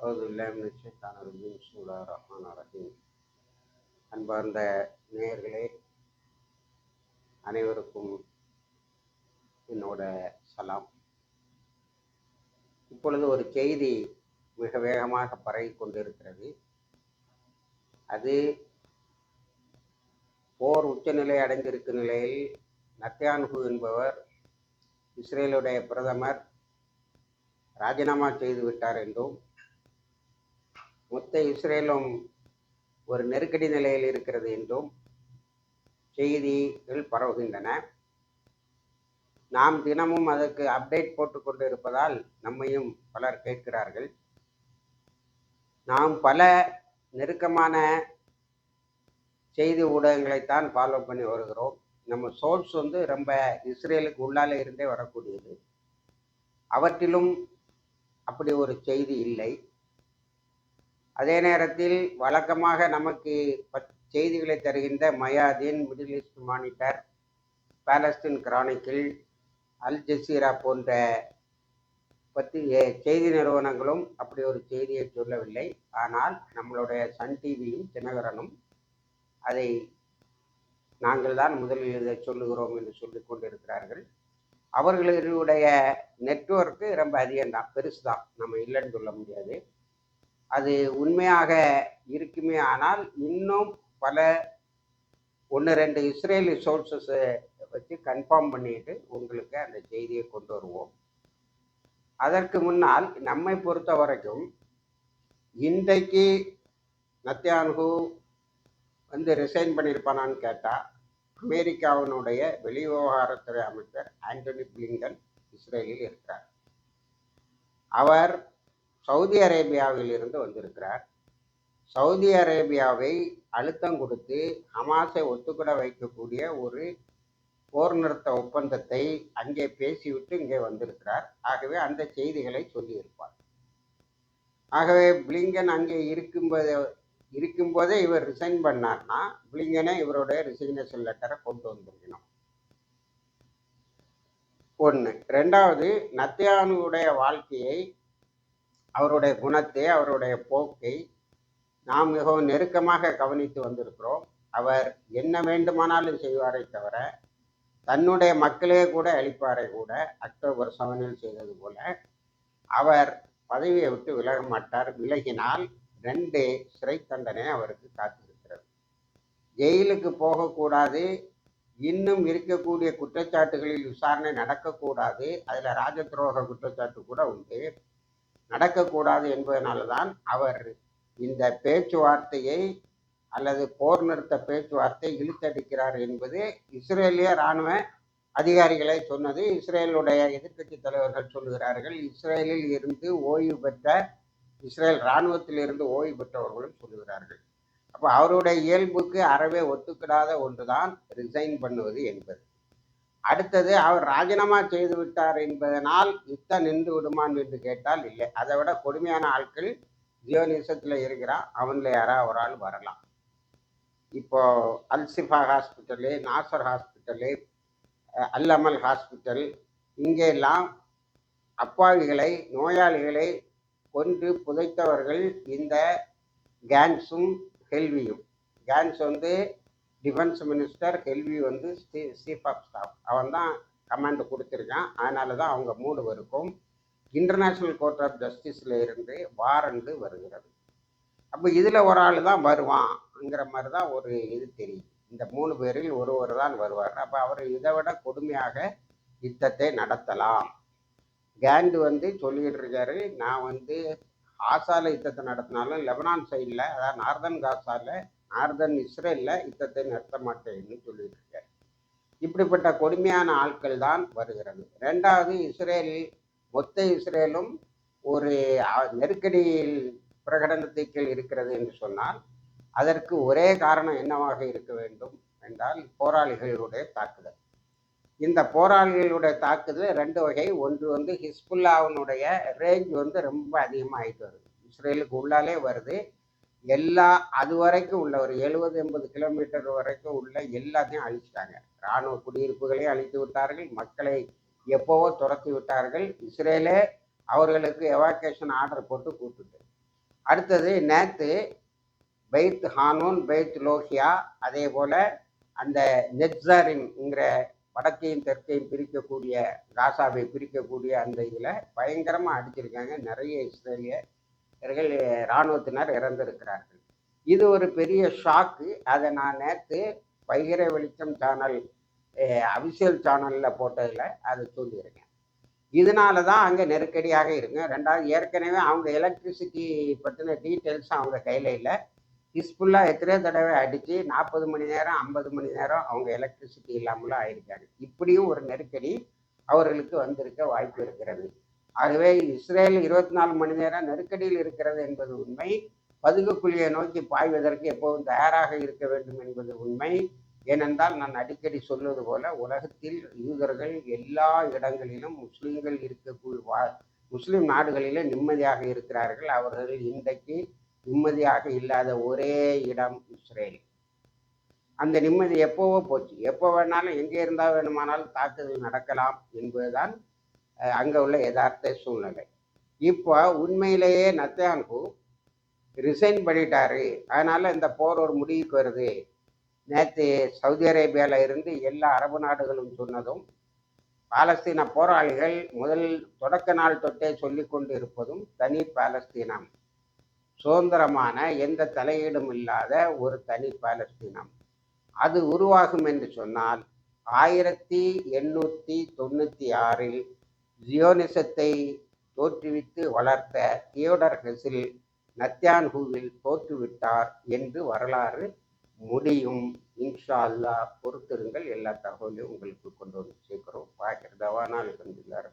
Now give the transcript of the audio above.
அவது இல்லாமின் சூலா ரஹ்மான் ரஹீம் அன்பார்ந்த நேயர்களே அனைவருக்கும் என்னோட சலாம். இப்பொழுது ஒரு செய்தி மிக வேகமாக பரவி கொண்டிருக்கிறது. அது போர் உச்சநிலை அடைந்திருக்கும் நிலையில் நத்தியான்ஹு என்பவர் இஸ்ரேலுடைய பிரதமர் ராஜினாமா செய்து விட்டார் என்றும் மொத்த இஸ்ரேலும் ஒரு நெருக்கடி நிலையில் இருக்கிறது என்றும் செய்திகள் பரவுகின்றன. நாம் தினமும் அதற்கு அப்டேட் போட்டுக்கொண்டு இருப்பதால் நம்மையும் பலர் கேட்கிறார்கள். நாம் பல நெருக்கமான செய்தி ஊடகங்களைத்தான் ஃபாலோ பண்ணி வருகிறோம். நம்ம சோர்ஸ் வந்து ரொம்ப இஸ்ரேலுக்கு உள்ளால இருந்தே வரக்கூடியது. அவற்றிலும் அப்படி ஒரு செய்தி இல்லை. அதே நேரத்தில் வழக்கமாக நமக்கு பத்- செய்திகளை தருகின்ற Mayadeen Middle East Monitor Palestine Chronicle Al Jazeera போன்ற பற்றி செய்தி நிறுவனங்களும் அப்படி ஒரு செய்தியை சொல்லவில்லை. ஆனால் நம்மளுடைய சன் டிவியும் தினகரனும் அதை நாங்கள் தான் முதலில் இதை சொல்லுகிறோம் என்று சொல்லிக் கொண்டிருக்கிறார்கள். அவர்களுடைய நெட்வொர்க்கு ரொம்ப அதிகம்தான் பெருசு தான் நம்ம இல்லைன்னு சொல்ல முடியாது. அது உண்மையாக இருக்குமே ஆனால் இன்னும் பல ஒன்று ரெண்டு இஸ்ரேலி சோர்சஸை வச்சு கன்ஃபார்ம் பண்ணிட்டு உங்களுக்கு அந்த செய்தியை கொண்டு வருவோம். அதற்கு முன்னால் நம்மை பொறுத்த வரைக்கும் இன்றைக்கு நத்தியான்கு வந்து ரிசைன் பண்ணியிருப்பானான்னு கேட்டால் அமெரிக்காவினுடைய வெளிவிவகாரத்துறை அமைச்சர் ஆண்டனி பிளிங்கன் இஸ்ரேலில் இருக்கிறார். அவர் சவுதி அரேபியாவில் இருந்து வந்திருக்கிறார். சவுதி அரேபியாவை அழுத்தம் கொடுத்து ஹமாஸை ஒத்துக்கிட வைக்கக்கூடிய ஒரு போர் நிறுத்த ஒப்பந்தத்தை அங்கே பேசிவிட்டு இங்கே வந்திருக்கிறார். ஆகவே அந்த செய்திகளை சொல்லியிருப்பார். ஆகவே பிளிங்கன் அங்கே இருக்கும்போது இருக்கும்போதே இவர் ரிசைன் பண்ணார்னா பிளிங்கனே இவருடைய ரிசைனேஷன் லெட்டரை கொண்டு வந்திருக்கணும். ஒன்று ரெண்டாவது நத்தியானுடைய வாழ்க்கையை அவருடைய குணத்தை அவருடைய போக்கை நாம் மிகவும் நெருக்கமாக கவனித்து வந்திருக்கிறோம். அவர் என்ன வேண்டுமானாலும் செய்வாரே தவிர தன்னுடைய மக்களே கூட அழிப்பாரை கூட அக்டோபர் செவனில் செய்தது போல அவர் பதவியை விட்டு விலக மாட்டார். விலகினால் ரெண்டு சிறை தண்டனை அவருக்கு காத்திருக்கிறது. ஜெயிலுக்கு போகக்கூடாது இன்னும் இருக்கக்கூடிய குற்றச்சாட்டுகளில் விசாரணை நடக்கக்கூடாது. அதில் ராஜ துரோக குற்றச்சாட்டு கூட உண்டு. நடக்கக்கூடாது என்பதனால தான் அவர் இந்த பேச்சுவார்த்தையை அல்லது போர் நிறுத்த பேச்சுவார்த்தை இழுத்தடிக்கிறார் என்பது இஸ்ரேலிய இராணுவ அதிகாரிகளை சொன்னது. இஸ்ரேலுடைய எதிர்கட்சி தலைவர்கள் சொல்லுகிறார்கள் இஸ்ரேலில் இருந்து ஓய்வு பெற்ற இஸ்ரேல் இராணுவத்தில் இருந்து ஓய்வு பெற்றவர்களும் சொல்லுகிறார்கள். அப்போ அவருடைய இயல்புக்கு அறவே ஒத்துக்கிடாத ஒன்றுதான் ரிசைன் பண்ணுவது என்பது. அடுத்தது அவர் ராஜினாமா செய்து விட்டார் என்பதனால் யுத்தம் நின்று விடுமான் என்று கேட்டால் இல்லை. அதை விட கொடுமையான ஆட்கள் ஜியோனிசத்தில் இருக்கிறான் அவனில் யாராவது ஒரு ஆள் வரலாம். இப்போ Al Shifa hospital Nasser hospital அல்லமல் Al Amal hospital இங்கே எல்லாம் அப்பாவிகளை நோயாளிகளை கொன்று புதைத்தவர்கள் இந்த கேன்ஸும் ஹெல்வியும் கேன்ஸ் வந்து டிஃபென்ஸ் மினிஸ்டர் கெல்வி வந்து சீஃப் ஆஃப் ஸ்டாஃப் அவன் தான் கமாண்ட் கொடுத்துருக்கான். அதனால தான் அவங்க மூணு பேருக்கும் இன்டர்நேஷ்னல் கோர்ட் ஆஃப் ஜஸ்டிஸில் இருந்து வாரண்டு வருகிறது. அப்போ இதில் ஒரு ஆள் தான் வருவான்ங்கிற மாதிரி தான் ஒரு இது தெரியும். இந்த மூணு பேரில் ஒருவர் தான் வருவார். அப்போ அவர் இதை விட கொடுமையாக யுத்தத்தை நடத்தலாம். கேண்டு வந்து சொல்லிக்கிட்டு இருக்காரு நான் வந்து ஆசால யுத்தத்தை நடத்தினாலும் லெபனான் சைடில் அதாவது நார்தன் காசாவில் நார்தன் இஸ்ரேலில் யுத்தத்தை நிறுத்த மாட்டேன்னு சொல்லியிருக்கார். இப்படிப்பட்ட கொடுமையான ஆட்கள் தான் வருகிறது. ரெண்டாவது இஸ்ரேல் மொத்த இஸ்ரேலும் ஒரு நெருக்கடியில் நெருக்கடியில் பிரகடனத்துக்குள் இருக்கிறது என்று சொன்னால் அதற்கு ஒரே காரணம் என்னவாக இருக்க வேண்டும் என்றால் போராளிகளுடைய தாக்குதல். இந்த போராளிகளுடைய தாக்குதல் ரெண்டு வகை. ஒன்று வந்து ஹிஸ்புல்லாவினுடைய ரேஞ்ச் வந்து ரொம்ப அதிகமாகிட்டு வருது. இஸ்ரேலுக்கு உள்ளாலே வருது. எல்லா அது வரைக்கும் உள்ள ஒரு எழுபது எண்பது கிலோமீட்டர் வரைக்கும் உள்ள எல்லாத்தையும் அழிச்சிட்டாங்க. இராணுவ குடியிருப்புகளையும் அழித்து விட்டார்கள் மக்களை எப்போவோ துரத்தி விட்டார்கள். இஸ்ரேலே அவர்களுக்கு எவாக்கேஷன் ஆர்டர் போட்டு கூப்பிட்டு அடுத்தது நேற்று பெய்த் ஹானூன் பெய்த் லோஹியா அதே போல் அந்த நெட்ஸாரின்ங்கிற வடக்கையும் தெற்கையும் பிரிக்கக்கூடிய காசாவை பிரிக்கக்கூடிய அந்த இதில் பயங்கரமாக அடிச்சிருக்காங்க. நிறைய இவர்கள் இராணுவத்தினர் இறந்திருக்கிறார்கள். இது ஒரு பெரிய ஷாக்கு அதை நான் நேற்று வைகிர வெளிச்சம் சேனல் அபிஷியல் சேனலில் போட்டதில் அதை சொல்லியிருக்கேன் இதனால தான் அங்கே நெருக்கடியாக இருக்குங்க ரெண்டாவது ஏற்கனவே அவங்க எலக்ட்ரிசிட்டி பற்றின டீட்டெயில்ஸ் அவங்க கையில் இல்லை. ஹிஸ்புல்லாக எத்தனையோ தடவை அடித்து நாற்பது மணி நேரம் ஐம்பது மணி நேரம் அவங்க எலக்ட்ரிசிட்டி இல்லாமலும் ஆயிருக்காங்க. இப்படியும் ஒரு நெருக்கடி அவர்களுக்கு வந்திருக்க வாய்ப்பு இருக்கிறது. ஆகவே இஸ்ரேல் இருபத்தி நாலு மணி நேரம் நெருக்கடியில் இருக்கிறது என்பது உண்மை. பதுங்குக்குழியை நோக்கி பாய்வதற்கு எப்போதும் தயாராக இருக்க வேண்டும் என்பது உண்மை. ஏனென்றால் நான் அடிக்கடி சொல்வது போல உலகத்தில் யூதர்கள் எல்லா இடங்களிலும் முஸ்லீம்கள் இருக்கக்கூடிய முஸ்லீம் நாடுகளிலே நிம்மதியாக இருக்கிறார்கள். அவர்கள் இன்றைக்கு நிம்மதியாக இல்லாத ஒரே இடம் இஸ்ரேல். அந்த நிம்மதி எப்போவோ போச்சு. எப்போ வேணாலும் எங்கே இருந்தால் வேணுமானாலும் தாக்குதல் நடக்கலாம் என்பதுதான் அங்கே உள்ள யதார்த்த சூழ்நிலை. இப்போ உண்மையிலேயே நத்தியான்கு ரிசைன் பண்ணிட்டாரு. அதனால் இந்த போர் ஒரு முடிவுக்கு வருது. நேற்று சவுதி அரேபியாவில் இருந்து எல்லா அரபு நாடுகளும் சொன்னதும் பாலஸ்தீன போராளிகள் முதல் தொடக்க நாள் தொட்டே சொல்லி கொண்டு இருப்பதும் தனி பாலஸ்தீனம். சுதந்திரமான எந்த தலையீடும் இல்லாத ஒரு தனி பாலஸ்தீனம். அது உருவாகும் என்று சொன்னால் ஆயிரத்தி எண்ணூற்றி தொண்ணூற்றி ஆறில் ஜியோனிசத்தை தோற்றுவித்து வளர்த்த தியோடர் ஹெசில் நத்தியான்ஹூவில் தோற்றுவிட்டார் என்று வரலாறு முடியும். இன்ஷா அல்லா பொறுத்திருங்கள். எல்லா தகவலையும் உங்களுக்கு கொண்டு வந்து சேர்க்கிறோம். பார்க்கிறதவா நாள் இருந்துள்ளார்